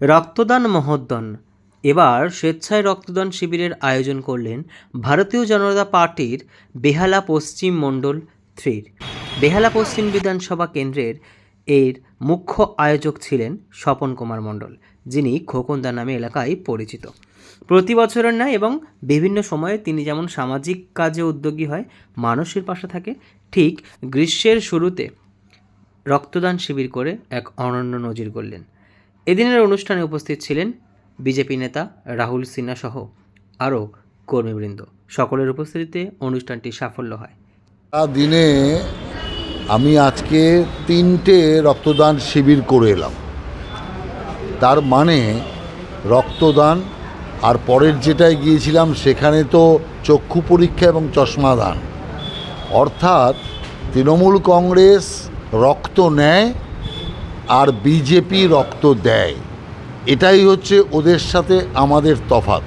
রক্তদান মহোদ্যান এবার স্বেচ্ছায় রক্তদান শিবিরের আয়োজন করলেন ভারতীয় জনতা পার্টির বেহালা পশ্চিম মণ্ডল থ্রির। বেহালা পশ্চিম বিধানসভা কেন্দ্রের এর মুখ্য আয়োজক ছিলেন স্বপন কুমার মণ্ডল, যিনি খোকনদা নামে এলাকায় পরিচিত। প্রতি বছরের ন্যায় এবং বিভিন্ন সময়ে তিনি যেমন সামাজিক কাজে উদ্যোগী হয়, মানুষের পাশে থাকে, ঠিক গ্রীষ্মের শুরুতে রক্তদান শিবির করে এক অনন্য নজির করলেন এদিনের অনুষ্ঠানে উপস্থিত ছিলেন বিজেপি নেতা রাহুল সিনহা সহ আরও কর্মীবৃন্দ। সকলের উপস্থিতিতে অনুষ্ঠানটি সাফল্য হয়। দিনে আমি আজকে তিনটে রক্তদান শিবির করে এলাম। তার মানে রক্তদান আর পরের যেটায় গিয়েছিলাম সেখানে তো চক্ষু পরীক্ষা এবং চশমা দান। অর্থাৎ তৃণমূল কংগ্রেস রক্ত নেয় আর বিজেপি রক্ত দেয়। এটাই হচ্ছে ওদের সাথে আমাদের তফাৎ।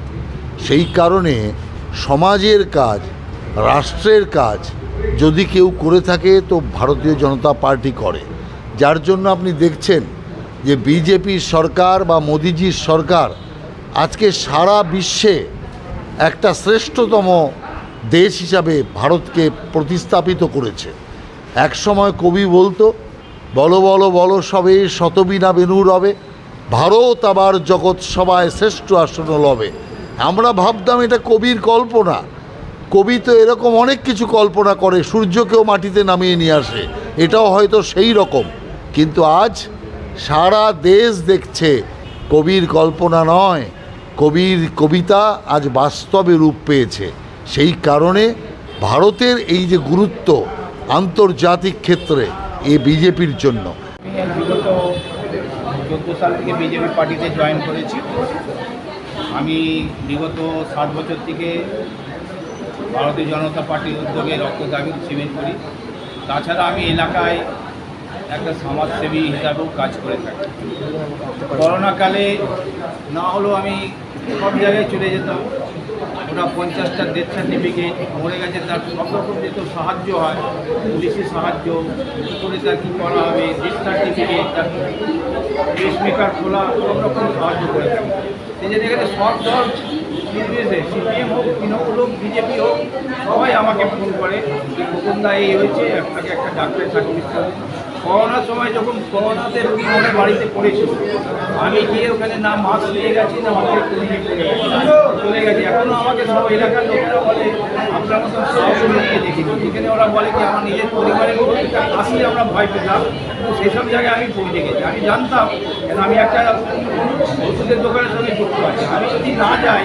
সেই কারণে সমাজের কাজ, রাষ্ট্রের কাজ যদি কেউ করে থাকে, তো ভারতীয় জনতা পার্টি করে। যার জন্য আপনি দেখছেন যে বিজেপির সরকার বা মোদিজির সরকার আজকে সারা বিশ্বে একটা শ্রেষ্ঠতম দেশ হিসাবে ভারতকে প্রতিস্থাপিত করেছে। এক সময় কবি বলতো বলো বলো বলো, সবে শতবিনা বেনু রবে। ভারত আবার জগৎ সবায় শ্রেষ্ঠ আসন লবে। আমরা ভাবতাম এটা কবির কল্পনা। কবি তো এরকম অনেক কিছু কল্পনা করে, সূর্যকেও মাটিতে নামিয়ে নিয়ে আসে। এটাও হয়তো সেই রকম। কিন্তু আজ সারা দেশ দেখছে, কবির কল্পনা নয়। কবির কবিতা আজ বাস্তবে রূপ পেয়েছে। সেই কারণে ভারতের এই যে গুরুত্ব আন্তর্জাতিক ক্ষেত্রে এ বিজেপির জন্য। চোদ্দ সাল থেকে বিজেপি পার্টিতে জয়েন করেছি। আমি বিগত সাত বছর থেকে ভারতীয় জনতা পার্টির উদ্যোগে রক্তদান শিবির করি। তাছাড়া আমি এলাকায় একটা সমাজসেবী হিসাবেও কাজ করে থাকি। করোনাকালে না হলেও আমি সব জায়গায় চলে যেতাম। ওটা পঞ্চাশটা ডেথ সার্টিফিকেট মরে গেছে, তার সব রকম যেত সাহায্য হয় পুলিশি সাহায্য, করে তার কী করা হবে ডেথ সার্টিফিকেট তার পেসমেকার খোলা, সব রকম সাহায্য করে থাকি এই জন্য এখানে সব দল নির্বিশেষে সিপিএম হোক, তৃণমূল হোক, বিজেপি হোক, সবাই আমাকে ফোন করে যে খোকনদা এই হয়েছে, আপনাকে একটা ডাক্তারের সার্টিফিকেট করোনার সময় যখন করোনাতে রোগী আমাদের বাড়িতে পড়েছিল, আমি গিয়ে ওখানে না মাস্ক নিয়ে গেছি, না আমাকে চলে গেছি। এখনও আমাকে সব এলাকার লোকেরা বলে, আপনার মতন সাহস নিয়ে দেখেছি যেখানে ওরা বলে কি, আমার নিজের পরিবারের লোক, আসলে আমরা ভয় পেতাম। সেসব জায়গায় আমি পৌঁছে গেছি। আমি জানতাম কেন, আমি একটা ওষুধের দোকানের সঙ্গে যুক্ত আছি। আমি যদি না যাই,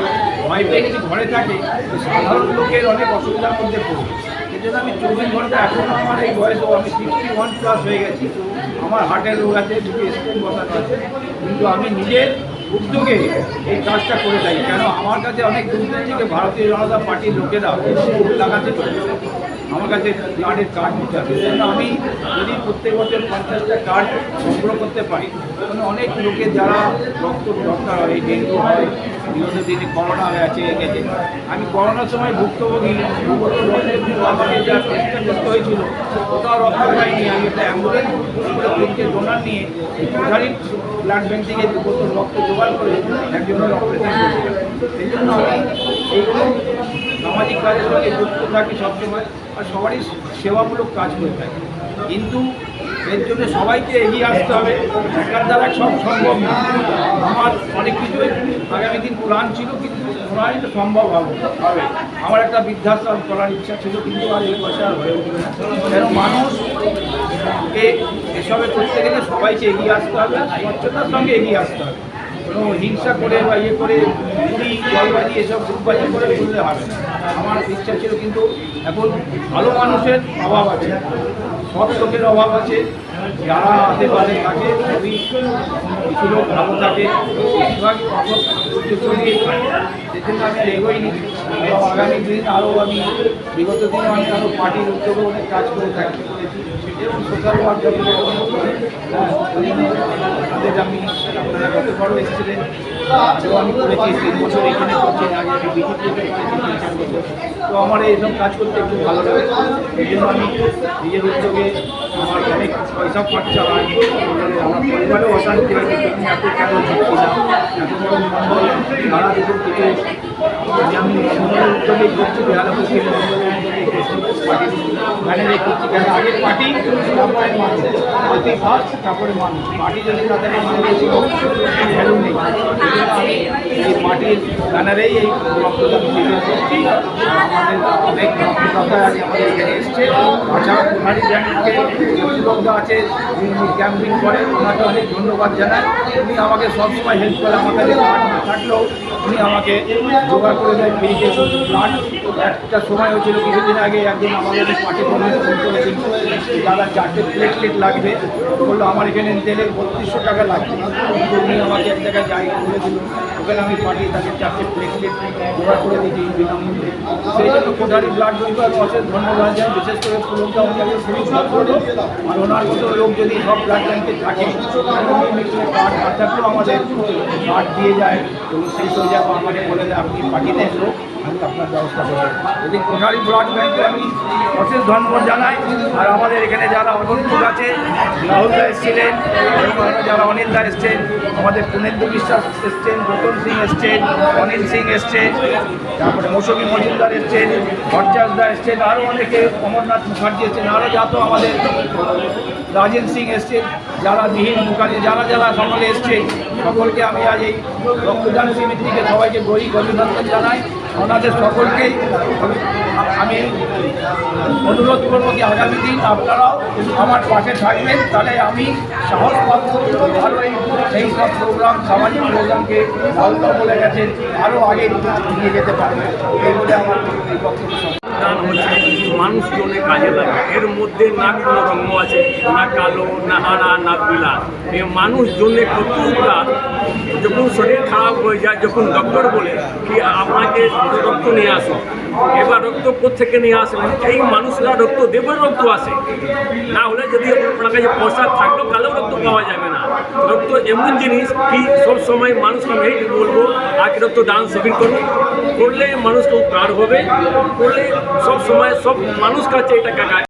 ভয় পেয়ে যদি ঘরে থাকে সাধারণ লোকের অনেক অসুবিধার মধ্যে পড়বে জন্য আমি চব্বিশ ঘণ্টা এখন আমার এই বয়সেও আমি সিক্সটি ওয়ান প্লাস হয়ে গেছি, আমার হার্টের রোগ আছে, দুটি স্ক্রিন বসানো আছে। কিন্তু আমি নিজের উদ্যোগে এই কাজটা করে থাকি কেন? আমার কাছে অনেক দূর থেকে ভারতীয় জনতা পার্টির লোকেরা লাগাতে চলেছে। আমার কাছে কার্ডের কার্ড নিতে হবে। আমি যদি প্রত্যেক বছর পঞ্চাশটা কার্ড সংগ্রহ করতে পারি তাহলে অনেক লোকের যারা রক্ত দরকার হয় ডেঙ্গু হয় বিগত দিনে করোনা হয়ে আছে গেছে আমি করোনার সময় ভুক্তভোগী দু বছর আমাকে যা চেষ্টা করতে হয়েছিল, কোথাও রক্ত পাইনি, আমি একটা অ্যাম্বুলেন্স করে ডোনার নিয়ে এই ব্লাড ব্যাংক থেকে দু রক্ত জোগাড় করে একজনের অপারেশন করেছিলাম সেই জন্য আমি এইগুলো সামাজিক কাজের সঙ্গে যুক্ত থাকি সবসময় আর সবারই সেবামূলক কাজ করে থাকি। কিন্তু এর জন্য সবাইকে এগিয়ে আসতে হবে। একার দ্বারা সব সম্ভব আমার অনেক কিছুই আগামী দিন প্ল্যান ছিল, কিন্তু প্রায় তো সম্ভব হবে। হবে। আমার একটা বৃদ্ধাশ্রম করার ইচ্ছা ছিল, কিন্তু আর এই আর হয়ে উঠবে না মানুষ এসবে করতে গেলে সবাইকে এগিয়ে আসতে হবে স্বচ্ছতার সঙ্গে এগিয়ে আসতে হবে। হিংসা করে বা ইয়ে করে চুরি জলবাজি এসব গ্রুপবাজি করে করলে হবে না। আমার ইচ্ছা ছিল কিন্তু এখন ভালো মানুষের অভাব আছে। সব লোকের অভাব আছে। যারা হাতে পারে থাকে যদি কিছু লোক ভালো থাকে। বেশিরভাগ সেজন্য আমি এগোইনি। আগামী দিন আরও আমি বিগত দিনে আমি আরও পার্টির উদ্যোগে অনেক কাজ করে থাকি। সোশ্যাল আমি আপনারা গত বড় এসেছিলেন। আগেও আমি করেছি, তিন বছর এখানে করছি আগে তো আমার এইসব কাজ করতে একটু ভালো লাগে। এই জন্য আমি নিজের উদ্যোগে আমার অনেক পয়সা খরচা হয়। আমার পরিবারেও অশান্তি হয় আমি এত কেন বড় দেখুন কিছু আমি উদ্যোগেই করছি উদ্যোগেই করছি ম্যানেজে করছি কেন আগে পার্টি তারপরে ফার্স্ট তারপরে মানুষ। পার্টি যদি তাদের ভ্যালু নেই। এই জন্য পার্টির ব্যানারেই এই রক্তদান আমাদের অনেক রক্তদাতা আজ আমাদের এখানে আছে ক্যাম্পিং করে ওনাকে অনেক ধন্যবাদ জানাই। উনি আমাকে সবসময় হেল্প করে না থাকলেও উনি আমাকে জোগাড় করে দেয় ফ্রিতে কার্ড একটা সময় হয়েছিল, কিছুদিন আগে একজন আমাদের পার্টি ফোনে করেছিল দাদা চারটে প্লেট প্লেট লাগবে। বলল, আমার এখানে তেলে বত্রিশশো টাকা লাগবে। উনি আমাকে এক জায়গায় জায়গা করে দিল। ওখানে আমি পাঠিয়ে তাকে চারটে প্লেট প্লেট জোগাড় করে দিয়েছি বিনামূল্যে। সেই জন্য কোঠারি ব্লাড ব্যাঙ্ক আমি অশেষ ধন্যবাদ জানাই। বিশেষ করে উনি আমাকে খুবই ভদ্র আর ওনার মতো লোক যদি সব ব্লাড ব্যাঙ্কে থাকে না থাকলেও আমাদের কার্ড দিয়ে যায়। দেন আমি যদি কোঠারি ব্লাড ব্যাঙ্কে আমি অশেষ ধন্যবাদ জানাই। আর আমাদের এখানে যারা অনন্তক আছে, রাহুল দা এসেছিলেন যারা অনিল দা এসছেন, আমাদের পুনেন্দু বিশ্বাস এসছেন, রতন সিং এসছেন, অনিল সিং এসছেন, তারপরে মৌসুমী মজুমদার এসছেন ভট্টাচ দা এসছেন আরও অনেকে, অমরনাথ মুখার্জি এসছেন আরও যত আমাদের রাজেন সিং এসছেন, যারা বিহীন মুখার্জি, যারা যারা সকলে এসছেন, সকলকে আমি আজ এই রক্তদান শিবির থেকে সবাইকে গরিব অভিনন্দন জানাই ওনাদের সকলকেই আমি- অনুরোধ করব কি আগামী দিন আপনারাও আমার পাশে থাকবেন। তাহলে আমি সাহস পাবো আরও এই এই সব প্রোগ্রাম সামাজিক প্রোগ্রামকে আলোচনা বলে গেছেন আরও আগে নিয়ে যেতে পারবে। এই বলে আমার হচ্ছে মানুষজনের কাজে লাগে। এর মধ্যে না কোনো রঙ আছে, না কালো, না হারা, না পিলা। এ মানুষজনে কতটা যখন শরীর খারাপ হয়ে যায়, যখন ডক্টর বলে কি আপনাকে রক্ত নিয়ে আসো। এবার রক্ত কোথেকে নিয়ে আসবেন এই মানুষরা রক্ত, দেবের রক্ত আসে না হলে যদি আপনার কাছে পয়সা থাকলেও কালো রক্ত পাওয়া যাবে না। রক্ত এমন জিনিস কি সব সময় মানুষকে আমি এই বলব আগে রক্ত দান শিবির করুন। করলে মানুষকে উপকার হবে। করলে সব সময় সব মানুষ কাছে এটা কাকা